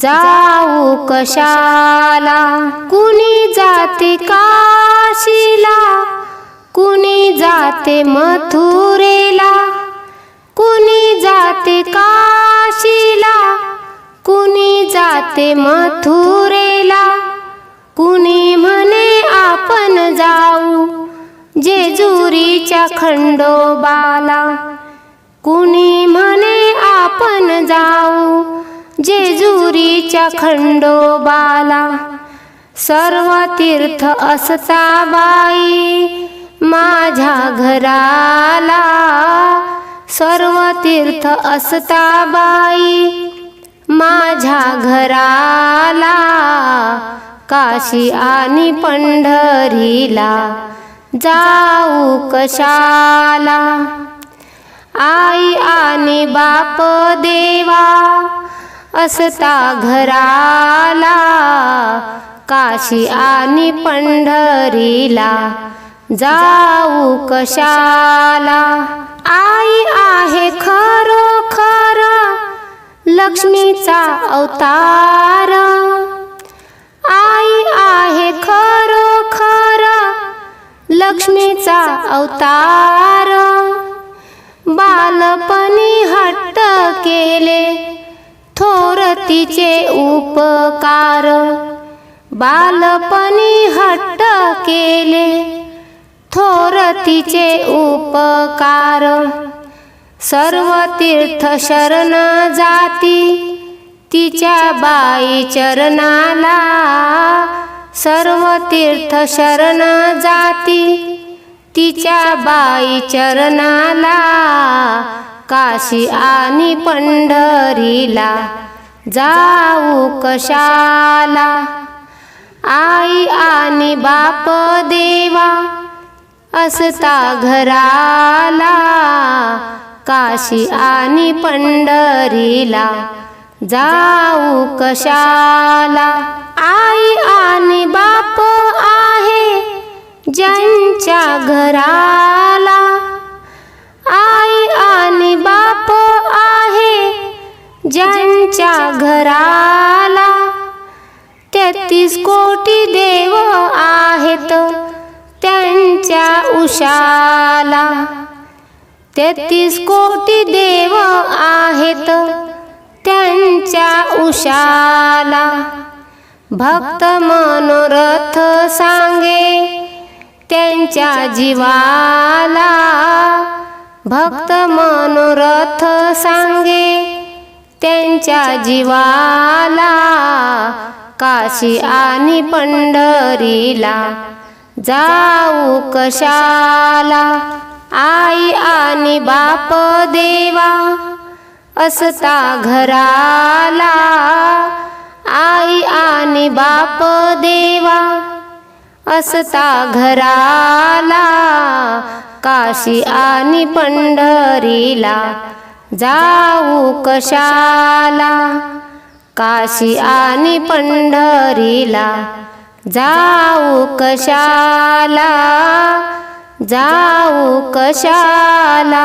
जाऊ कशाला? कुणी जाते काशीला? कुणी जाते मथुरेला? कुणी जाते काशीला? कुणी जाते मथुरेला? कुणी म्हणे आपण जाऊ जेजुरीच्या खंडोबाला? कुणी म्हणे आपण जाऊ जेजुरीच्या खंडोबाला सर्व तीर्थ असता बाई. माझ्या घराला सर्व तीर्थ असता बाई. माझ्या घराला काशी आणि पंढरीला जाऊ कशाला? आई आणि बाप देवा असता घराला काशी आणि पंढरीला. जाऊ कशाला? आई आहे खरोखर लक्ष्मीचा अवतार. आई आहे खरोखर लक्ष्मीचा अवतार. तिचे उपकार. बालपणी हट्ट केले थोर तिचे उपकार. सर्व तीर्थ शरण जाती तिच्या बाई चरणाला. सर्व तीर्थ शरण जाती तिच्या बाई चरणाला. काशी आणि पंढरीला जाऊ कशाला? आई आणि बाप देवा असता घराला काशी आणि पंढरीला. जाऊ कशाला? आई आणि बाप आहे ज्यांच्या घरा कराला तेहतीस कोटी देव आहेत त्यांच्या उशाला. तेहतीस कोटी देव आहेत त्यांच्या उशाला. भक्त मनोरथ सांगे त्यांच्या जीवाला. भक्त मनोरथ सांगे त्यांच्या जीवाला काशी आणि पंढरीला. जाऊ कशाला आई आणि बाप देवा असता घराला. आई आणि बाप देवा असता घराला काशी आणि पंढरीला. जाऊ कशाला? काशी आणि पंढरीला जाऊ कशाला? जाऊ कशाला?